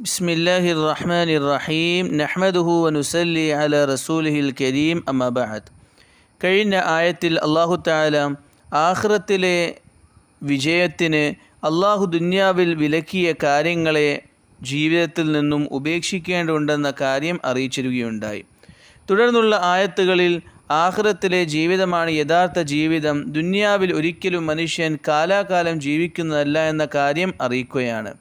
بسم الله الرحمن الرحيم نحمده ونسلي على رسوله الكريم أما بعد കഴിഞ്ഞ ആയത്തിൽ അള്ളാഹു താല ആഖിറത്തിലെ വിജയത്തിന് അള്ളാഹു ദുന്യാവിൽ വിലക്കിയ കാര്യങ്ങളെ ജീവിതത്തിൽ നിന്നും ഉപേക്ഷിക്കേണ്ടതുണ്ടെന്ന കാര്യം അറിയിച്ചിരുകയുണ്ടായി തുടർന്നുള്ള ആയത്തുകളിൽ ആഖിറത്തിലെ ജീവിതമാണ് യഥാർത്ഥ ജീവിതം ദുന്യാവിൽ ഒരിക്കലും മനുഷ്യൻ കാലാകാലം ജീവിക്കുന്നതല്ല എന്ന കാര്യം അറിയിക്കുകയാണ്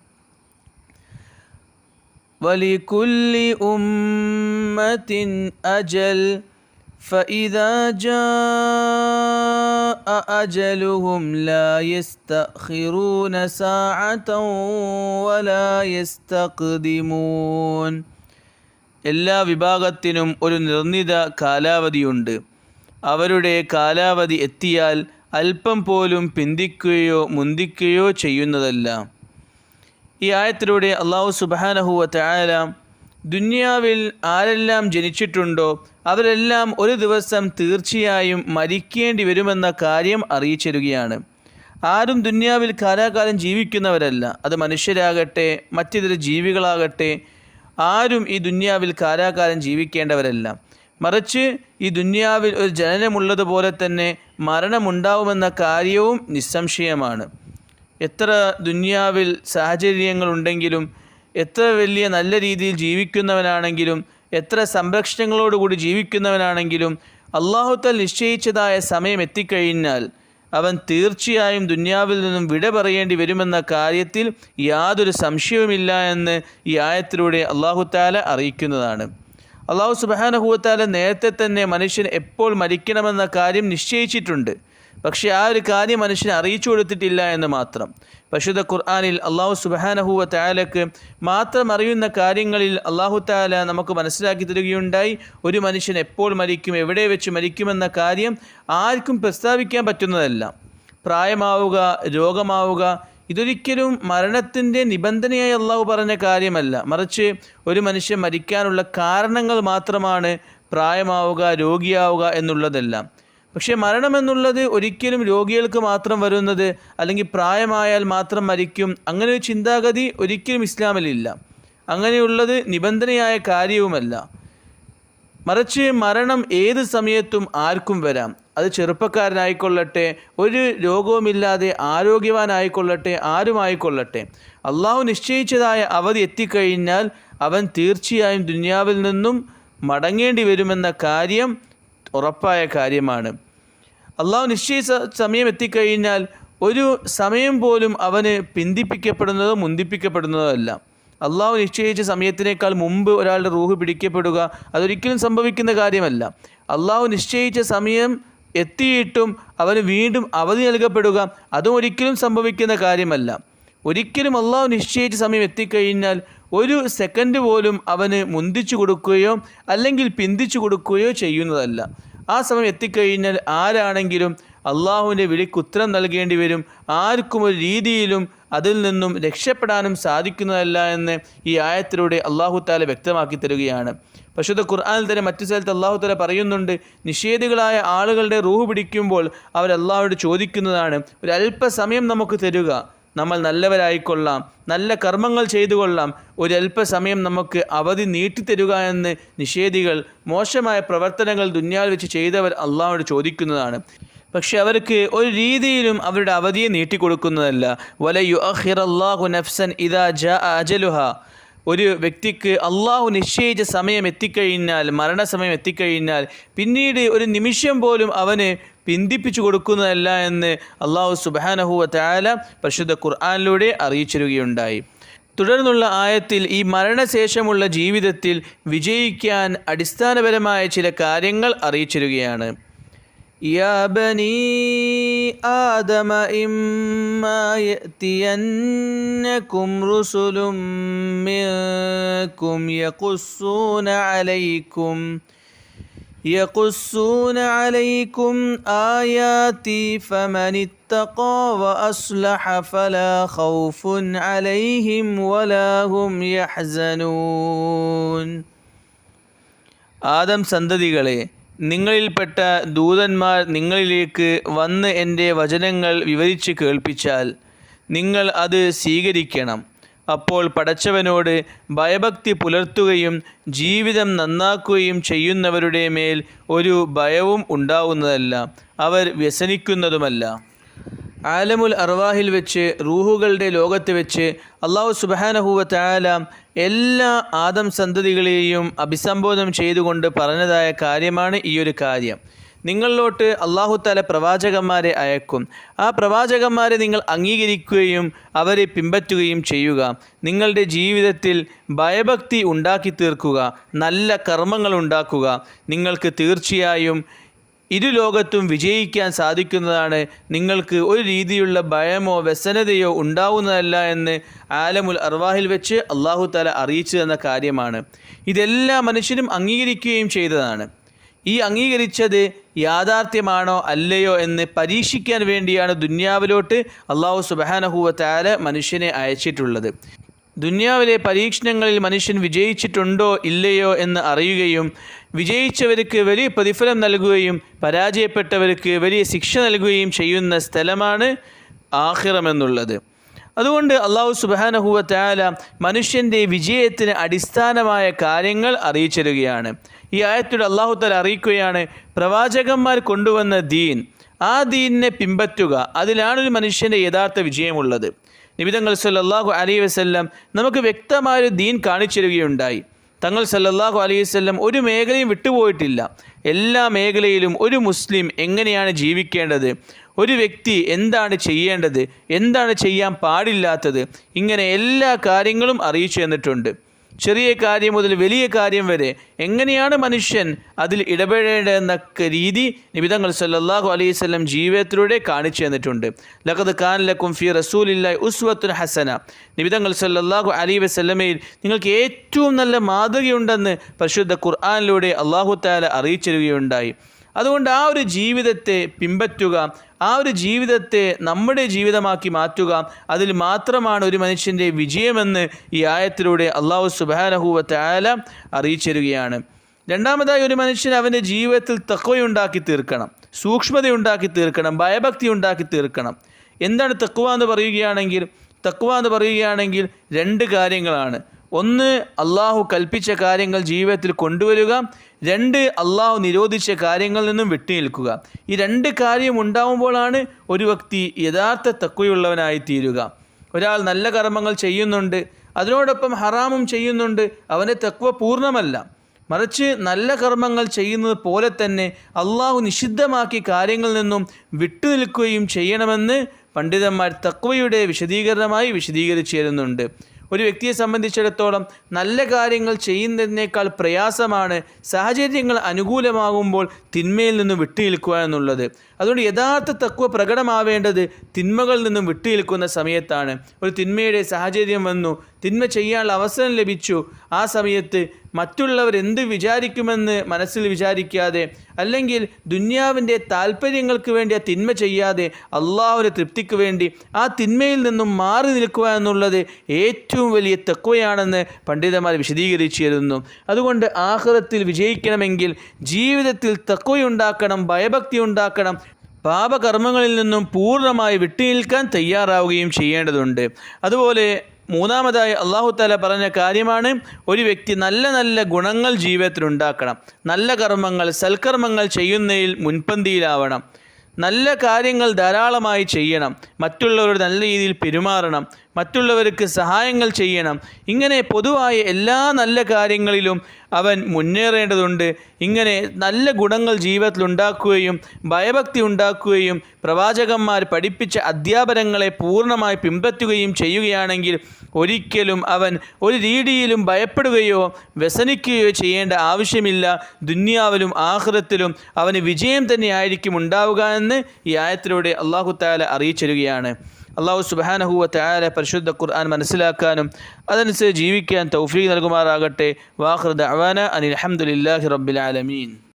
ولكل أمة أجل فإذا جاء أجلهم لا يستأخرون ساعة ولا يستقدمون എല്ലാ വിഭാഗത്തിനും ഒരു നിർണിത കാലാവധിയുണ്ട് അവരുടെ കാലാവധി എത്തിയാൽ അല്പം പോലും പിന്തിക്കുകയോ മുന്തിക്കുകയോ ചെയ്യുന്നതല്ല ഈ ആയത്തിലൂടെ അള്ളാഹു സുബാനഹുവ തയാല ദുന്യാവിൽ ആരെല്ലാം ജനിച്ചിട്ടുണ്ടോ അവരെല്ലാം ഒരു ദിവസം തീർച്ചയായും മരിക്കേണ്ടി വരുമെന്ന കാര്യം അറിയിച്ചിരുകയാണ്. ആരും ദുന്യാവിൽ കാലാകാലം ജീവിക്കുന്നവരല്ല. അത് മനുഷ്യരാകട്ടെ മറ്റിതര ജീവികളാകട്ടെ ആരും ഈ ദുന്യാവിൽ കാലാകാലം ജീവിക്കേണ്ടവരല്ല. മറിച്ച് ഈ ദുന്യാവിൽ ഒരു ജനനമുള്ളതുപോലെ തന്നെ മരണമുണ്ടാവുമെന്ന കാര്യവും നിസ്സംശയമാണ്. എത്ര ദുന്യാവിൽ സാഹചര്യങ്ങളുണ്ടെങ്കിലും എത്ര വലിയ നല്ല രീതിയിൽ ജീവിക്കുന്നവനാണെങ്കിലും എത്ര സംരക്ഷണങ്ങളോടുകൂടി ജീവിക്കുന്നവനാണെങ്കിലും അള്ളാഹുത്തൽ നിശ്ചയിച്ചതായ സമയം എത്തിക്കഴിഞ്ഞാൽ അവൻ തീർച്ചയായും ദുന്യാവിൽ നിന്നും വിട പറയേണ്ടി വരുമെന്ന കാര്യത്തിൽ യാതൊരു സംശയവുമില്ല എന്ന് ഈ ആയത്തിലൂടെ അള്ളാഹുത്താല അറിയിക്കുന്നതാണ്. അള്ളാഹു സുബാനഹുവത്താല നേരത്തെ തന്നെ മനുഷ്യൻ എപ്പോൾ മരിക്കണമെന്ന കാര്യം നിശ്ചയിച്ചിട്ടുണ്ട്. പക്ഷേ ആ ഒരു കാര്യം മനുഷ്യനെ അറിയിച്ചു കൊടുത്തിട്ടില്ല എന്ന് മാത്രം. പശുദ്ധ ഖുർആാനിൽ അള്ളാഹു സുബാനഹുവ താലക്ക് മാത്രം അറിയുന്ന കാര്യങ്ങളിൽ അള്ളാഹു താല നമുക്ക് മനസ്സിലാക്കി തരികയുണ്ടായി. ഒരു മനുഷ്യൻ എപ്പോൾ മരിക്കും എവിടെ വെച്ച് മരിക്കുമെന്ന കാര്യം ആർക്കും പ്രസ്താവിക്കാൻ പറ്റുന്നതല്ല. പ്രായമാവുക രോഗമാവുക ഇതൊരിക്കലും മരണത്തിന്റെ നിബന്ധനയായി അള്ളാഹു പറഞ്ഞ കാര്യമല്ല. മറിച്ച് ഒരു മനുഷ്യൻ മരിക്കാനുള്ള കാരണങ്ങൾ മാത്രമാണ് പ്രായമാവുക രോഗിയാവുക എന്നുള്ളതെല്ലാം. പക്ഷേ മരണമെന്നുള്ളത് ഒരിക്കലും രോഗികൾക്ക് മാത്രം വരുന്നത് അല്ലെങ്കിൽ പ്രായമായാൽ മാത്രം മരിക്കും. അങ്ങനെ ഒരു ചിന്താഗതി ഒരിക്കലും ഇസ്ലാമിലില്ല അങ്ങനെയുള്ളത് നിബന്ധനയായ കാര്യവുമല്ല. മറിച്ച് മരണം ഏത് സമയത്തും ആർക്കും വരാം. അത് ചെറുപ്പക്കാരനായിക്കൊള്ളട്ടെ ഒരു രോഗവുമില്ലാതെ ആരോഗ്യവാനായിക്കൊള്ളട്ടെ ആരുമായിക്കൊള്ളട്ടെ. അള്ളാഹു നിശ്ചയിച്ചതായ അവധി എത്തിക്കഴിഞ്ഞാൽ അവൻ തീർച്ചയായും ദുനിയാവിൽ നിന്നും മടങ്ങേണ്ടി വരുമെന്ന കാര്യം ഉറപ്പായ കാര്യമാണ്. അള്ളാഹു നിശ്ചയിച്ച സമയം എത്തിക്കഴിഞ്ഞാൽ ഒരു സമയം പോലും അവന് പിന്തിപ്പിക്കപ്പെടുന്നതോ മുന്തിപ്പിക്കപ്പെടുന്നതോ അല്ല. അള്ളാഹു നിശ്ചയിച്ച സമയത്തിനേക്കാൾ മുമ്പ് ഒരാളുടെ റൂഹ് പിടിക്കപ്പെടുക അതൊരിക്കലും സംഭവിക്കുന്ന കാര്യമല്ല. അള്ളാഹു നിശ്ചയിച്ച സമയം എത്തിയിട്ടും അവന് വീണ്ടും അവധി നൽകപ്പെടുക അതും ഒരിക്കലും സംഭവിക്കുന്ന കാര്യമല്ല. ഒരിക്കലും അള്ളാഹു നിശ്ചയിച്ച സമയം എത്തിക്കഴിഞ്ഞാൽ ഒരു സെക്കൻഡ് പോലും അവന് മുന്തിച്ചു കൊടുക്കുകയോ അല്ലെങ്കിൽ പിന്തിച്ചു കൊടുക്കുകയോ ചെയ്യുന്നതല്ല. ആ സമയം എത്തിക്കഴിഞ്ഞാൽ ആരാണെങ്കിലും അള്ളാഹുവിന്റെ വിളിക്ക് ഉത്തരം നൽകേണ്ടി വരും. ആർക്കും ഒരു രീതിയിലും അതിൽ നിന്നും രക്ഷപ്പെടാനും സാധിക്കുന്നതല്ല എന്ന് ഈ ആയത്തിലൂടെ അള്ളാഹു താല വ്യക്തമാക്കി തരികയാണ്. പശുദ്ധ ഖുർആാനിൽ തന്നെ മറ്റു സ്ഥലത്ത് അള്ളാഹു താല പറയുന്നുണ്ട് നിഷേധികളായ ആളുകളുടെ റൂഹ് പിടിക്കുമ്പോൾ അള്ളാഹുയോട് ചോദിക്കുന്നതാണ് ഒരു അല്പസമയം നമുക്ക് തരുക. നമ്മൾ നല്ലവരായിക്കൊള്ളാം. നല്ല കർമ്മങ്ങൾ ചെയ്തു കൊള്ളാം ഒരു നമുക്ക് അവധി നീട്ടിത്തരുക എന്ന് നിഷേധികൾ മോശമായ പ്രവർത്തനങ്ങൾ ദുന്യാൽ വെച്ച് ചെയ്തവർ അള്ളാഹോട് ചോദിക്കുന്നതാണ്. പക്ഷെ അവർക്ക് ഒരു രീതിയിലും അവരുടെ അവധിയെ നീട്ടിക്കൊടുക്കുന്നതല്ല. വലയു അഹിറല്ലാഹു നഫ്സൻ ഇദാ ജ അജലുഹ. ഒരു വ്യക്തിക്ക് അള്ളാഹു നിശ്ചയിച്ച സമയം എത്തിക്കഴിഞ്ഞാൽ മരണസമയം എത്തിക്കഴിഞ്ഞാൽ പിന്നീട് ഒരു നിമിഷം പോലും അവന് പിന്തിപ്പിച്ചു കൊടുക്കുന്നതല്ല എന്ന് അള്ളാഹു സുബാനഹുവ താല പരിശുദ്ധ ഖുർആാനിലൂടെ അറിയിച്ചിരുകയുണ്ടായി തുടർന്നുള്ള ആയത്തിൽ ഈ മരണശേഷമുള്ള ജീവിതത്തിൽ വിജയിക്കാൻ അടിസ്ഥാനപരമായ ചില കാര്യങ്ങൾ അറിയിച്ചിരുകയാണ് يا بني آدم إما يأتينكم رسل منكم يقصون عليكم يقصون عليكم آياتي فمن اتقى وأصلح فلا خوف عليهم ولا هم يحزنون ആദം സന്തതികളെ നിങ്ങളിൽപ്പെട്ട ദൂതന്മാർ നിങ്ങളിലേക്ക് വന്ന് എൻ്റെ വചനങ്ങൾ വിവരിച്ച് കേൾപ്പിച്ചാൽ നിങ്ങൾ അത് സ്വീകരിക്കണം അപ്പോൾ പടച്ചവനോട് ഭയഭക്തി പുലർത്തുകയും ജീവിതം നന്നാക്കുകയും ചെയ്യുന്നവരുടെ മേൽ ഒരു ഭയവും ഉണ്ടാവുന്നതല്ല. അവർ വ്യസനിക്കുന്നതുമല്ല. ആലമുൽ അർവാഹിൽ വെച്ച് റൂഹുകളുടെ ലോകത്ത് വെച്ച് അള്ളാഹു സുബാനഹുവ എല്ലാ ആദം സന്തതികളെയും അഭിസംബോധന ചെയ്തുകൊണ്ട് പറഞ്ഞതായ കാര്യമാണ് ഈ ഒരു കാര്യം. നിങ്ങളിലോട്ട് അള്ളാഹു താല പ്രവാചകന്മാരെ അയക്കും. ആ പ്രവാചകന്മാരെ നിങ്ങൾ അംഗീകരിക്കുകയും അവരെ പിൻപറ്റുകയും ചെയ്യുക. നിങ്ങളുടെ ജീവിതത്തിൽ ഭയഭക്തി ഉണ്ടാക്കി തീർക്കുക. നല്ല കർമ്മങ്ങൾ ഉണ്ടാക്കുക. നിങ്ങൾക്ക് തീർച്ചയായും ഇരു ലോകത്തും വിജയിക്കാൻ സാധിക്കുന്നതാണ്. നിങ്ങൾക്ക് ഒരു രീതിയിലുള്ള ഭയമോ വ്യസനതയോ ഉണ്ടാവുന്നതല്ല എന്ന് ആലമുൽ അർവാഹിൽ വെച്ച് അള്ളാഹു താല അറിയിച്ചു തന്ന കാര്യമാണ്. ഇതെല്ലാ മനുഷ്യരും അംഗീകരിക്കുകയും ചെയ്തതാണ്. ഈ അംഗീകരിച്ചത് യാഥാർത്ഥ്യമാണോ അല്ലയോ എന്ന് പരീക്ഷിക്കാൻ വേണ്ടിയാണ് ദുന്യാവിലോട്ട് അള്ളാഹു സുബാനഹുവത്താല മനുഷ്യനെ അയച്ചിട്ടുള്ളത്. ദുന്യാവിലെ പരീക്ഷണങ്ങളിൽ മനുഷ്യൻ വിജയിച്ചിട്ടുണ്ടോ ഇല്ലയോ എന്ന് അറിയുകയും വിജയിച്ചവർക്ക് വലിയ പ്രതിഫലം നൽകുകയും പരാജയപ്പെട്ടവർക്ക് വലിയ ശിക്ഷ നൽകുകയും ചെയ്യുന്ന സ്ഥലമാണ് ആഹിറമെന്നുള്ളത് അതുകൊണ്ട് അള്ളാഹു സുബാനഹുവ മനുഷ്യന്റെ വിജയത്തിന് അടിസ്ഥാനമായ കാര്യങ്ങൾ അറിയിച്ചിരുകയാണ് ഈ ആയത്തോട് അള്ളാഹു താല അറിയിക്കുകയാണ് പ്രവാചകന്മാർ കൊണ്ടുവന്ന ദീൻ ആ ദീനിനെ പിൻപറ്റുക അതിലാണ് ഒരു മനുഷ്യന്റെ യഥാർത്ഥ വിജയമുള്ളത്. നിബിതങ്ങൾ സല്ലാഹു അലൈ വസ്ല്ലാം നമുക്ക് വ്യക്തമായൊരു ദീൻ കാണിച്ചിരുകയുണ്ടായി. തങ്ങൾ സല്ലാഹു അലൈഹി വല്ലം ഒരു മേഖലയും വിട്ടുപോയിട്ടില്ല. എല്ലാ മേഖലയിലും ഒരു മുസ്ലിം എങ്ങനെയാണ് ജീവിക്കേണ്ടത്? ഒരു വ്യക്തി എന്താണ് ചെയ്യേണ്ടത്? എന്താണ് ചെയ്യാൻ പാടില്ലാത്തത്? ഇങ്ങനെ എല്ലാ കാര്യങ്ങളും അറിയിച്ചു തന്നിട്ടുണ്ട്. ചെറിയ കാര്യം മുതൽ വലിയ കാര്യം വരെ എങ്ങനെയാണ് മനുഷ്യൻ അതിൽ ഇടപെടേണ്ടതെന്നൊക്കെ രീതി നിബിതങ്ങൾ സല്ലാഹു അലൈഹി സ്വലം ജീവിതത്തിലൂടെ കാണിച്ചു തന്നിട്ടുണ്ട്. ലഖത് ഖാൻ ലക്കും ഫി റസൂലില്ല ഉസ്വത്തുൽ ഹസന. നിബിതങ്ങൾ സല്ലാഹു അലൈഹി വസ്ലമയിൽ നിങ്ങൾക്ക് ഏറ്റവും നല്ല മാതൃകയുണ്ടെന്ന് പരിശുദ്ധ ഖുർആാനിലൂടെ അള്ളാഹു താല അറിയിച്ചിരുകയുണ്ടായി അതുകൊണ്ട് ആ ഒരു ജീവിതത്തെ പിമ്പറ്റുക ആ ഒരു ജീവിതത്തെ നമ്മുടെ ജീവിതമാക്കി മാറ്റുക അതിൽ മാത്രമാണ് ഒരു മനുഷ്യന്റെ വിജയമെന്ന് ഈ ആയത്തിലൂടെ അള്ളാഹു സുബാനഹുവ താല അറിയിച്ചിരുകയാണ്. രണ്ടാമതായി ഒരു മനുഷ്യൻ അവന്റെ ജീവിതത്തിൽ തക്വയുണ്ടാക്കി തീർക്കണം സൂക്ഷ്മതയുണ്ടാക്കി തീർക്കണം ഭയഭക്തി ഉണ്ടാക്കി തീർക്കണം. എന്താണ് തക്വ എന്ന് പറയുകയാണെങ്കിൽ തക്വ എന്ന് പറയുകയാണെങ്കിൽ രണ്ട് കാര്യങ്ങളാണ്. ഒന്ന് അള്ളാഹു കൽപ്പിച്ച കാര്യങ്ങൾ ജീവിതത്തിൽ കൊണ്ടുവരിക. രണ്ട് അള്ളാഹു നിരോധിച്ച കാര്യങ്ങളിൽ നിന്നും വിട്ടുനിൽക്കുക. ഈ രണ്ട് കാര്യം ഉണ്ടാവുമ്പോഴാണ് ഒരു വ്യക്തി യഥാർത്ഥ തക്കുയുള്ളവനായി തീരുക. ഒരാൾ നല്ല കർമ്മങ്ങൾ ചെയ്യുന്നുണ്ട് അതിനോടൊപ്പം ഹറാമും ചെയ്യുന്നുണ്ട് അവന്റെ തക്വ പൂർണമല്ല. മറിച്ച് നല്ല കർമ്മങ്ങൾ ചെയ്യുന്നത് പോലെ തന്നെ അള്ളാഹു നിഷിദ്ധമാക്കി കാര്യങ്ങളിൽ നിന്നും വിട്ടുനിൽക്കുകയും ചെയ്യണമെന്ന് പണ്ഡിതന്മാർ തക്വയുടെ വിശദീകരണമായി വിശദീകരിച്ചു തരുന്നുണ്ട് ഒരു വ്യക്തിയെ സംബന്ധിച്ചിടത്തോളം നല്ല കാര്യങ്ങൾ ചെയ്യുന്നതിനേക്കാൾ പ്രയാസമാണ് സാഹചര്യങ്ങൾ അനുകൂലമാകുമ്പോൾ തിന്മയിൽ നിന്ന് വിട്ടുനിൽക്കുക എന്നുള്ളത്. അതുകൊണ്ട് യഥാർത്ഥ തക്കുവ പ്രകടമാവേണ്ടത് തിന്മകളിൽ നിന്നും വിട്ടുനിൽക്കുന്ന സമയത്താണ്. ഒരു തിന്മയുടെ സാഹചര്യം വന്നു. തിന്മ ചെയ്യാനുള്ള അവസരം ലഭിച്ചു. ആ സമയത്ത് മറ്റുള്ളവർ എന്ത് വിചാരിക്കുമെന്ന് മനസ്സിൽ വിചാരിക്കാതെ അല്ലെങ്കിൽ ദുന്യാവിന്റെ താല്പര്യങ്ങൾക്ക് വേണ്ടി ആ തിന്മ ചെയ്യാതെ അള്ളാഹുവിന്റെ തൃപ്തിക്ക് വേണ്ടി ആ തിന്മയിൽ നിന്നും മാറി നിൽക്കുക എന്നുള്ളത് ഏറ്റവും വലിയ തെക്കുവയാണെന്ന് പണ്ഡിതന്മാർ വിശദീകരിച്ചിരുന്നു. അതുകൊണ്ട് ആഹ്റത്തിൽ വിജയിക്കണമെങ്കിൽ ജീവിതത്തിൽ തക്കുവയുണ്ടാക്കണം ഭയഭക്തി ഉണ്ടാക്കണം പാപകർമ്മങ്ങളിൽ നിന്നും പൂർണമായി വിട്ടുനിൽക്കാൻ തയ്യാറാവുകയും ചെയ്യേണ്ടതുണ്ട്. അതുപോലെ മൂന്നാമതായി അള്ളാഹു താല പറഞ്ഞ കാര്യമാണ് ഒരു വ്യക്തി നല്ല നല്ല ഗുണങ്ങൾ ജീവിതത്തിൽ ഉണ്ടാക്കണം. നല്ല കർമ്മങ്ങൾ സൽക്കർമ്മങ്ങൾ ചെയ്യുന്നതിൽ മുൻപന്തിയിലാവണം. നല്ല കാര്യങ്ങൾ ധാരാളമായി ചെയ്യണം. മറ്റുള്ളവരോട് നല്ല രീതിയിൽ പെരുമാറണം. മറ്റുള്ളവർക്ക് സഹായങ്ങൾ ചെയ്യണം. ഇങ്ങനെ പൊതുവായ എല്ലാ നല്ല കാര്യങ്ങളിലും അവൻ മുന്നേറേണ്ടതുണ്ട്. ഇങ്ങനെ നല്ല ഗുണങ്ങൾ ജീവിതത്തിൽ ഉണ്ടാക്കുകയും ഭയഭക്തി ഉണ്ടാക്കുകയും പ്രവാചകന്മാർ പഠിപ്പിച്ച അധ്യാപനങ്ങളെ പൂർണമായി പിൻപറ്റുകയും ചെയ്യുകയാണെങ്കിൽ ഒരിക്കലും അവൻ ഒരു രീതിയിലും ഭയപ്പെടുകയോ വ്യസനിക്കുകയോ ചെയ്യേണ്ട ആവശ്യമില്ല. ദുന്യാവിലും ആഹൃതത്തിലും അവന് വിജയം തന്നെയായിരിക്കും ഉണ്ടാവുക എന്ന് ഈ ആയത്തിലൂടെ അള്ളാഹു താല അറിയിച്ചിരുകയാണ് അള്ളാഹു സുബാനഹുവത്തായ പരിശുദ്ധ ഖുർആൻ മനസ്സിലാക്കാനും അതനുസരിച്ച് ജീവിക്കാൻ തൗഫീഖ് നൽകുമാറാകട്ടെ. വാഹൃദ് അവാന അനിൽ അഹമ്മദില്ലാഹി റബ്ബിൽ ആലമീൻ.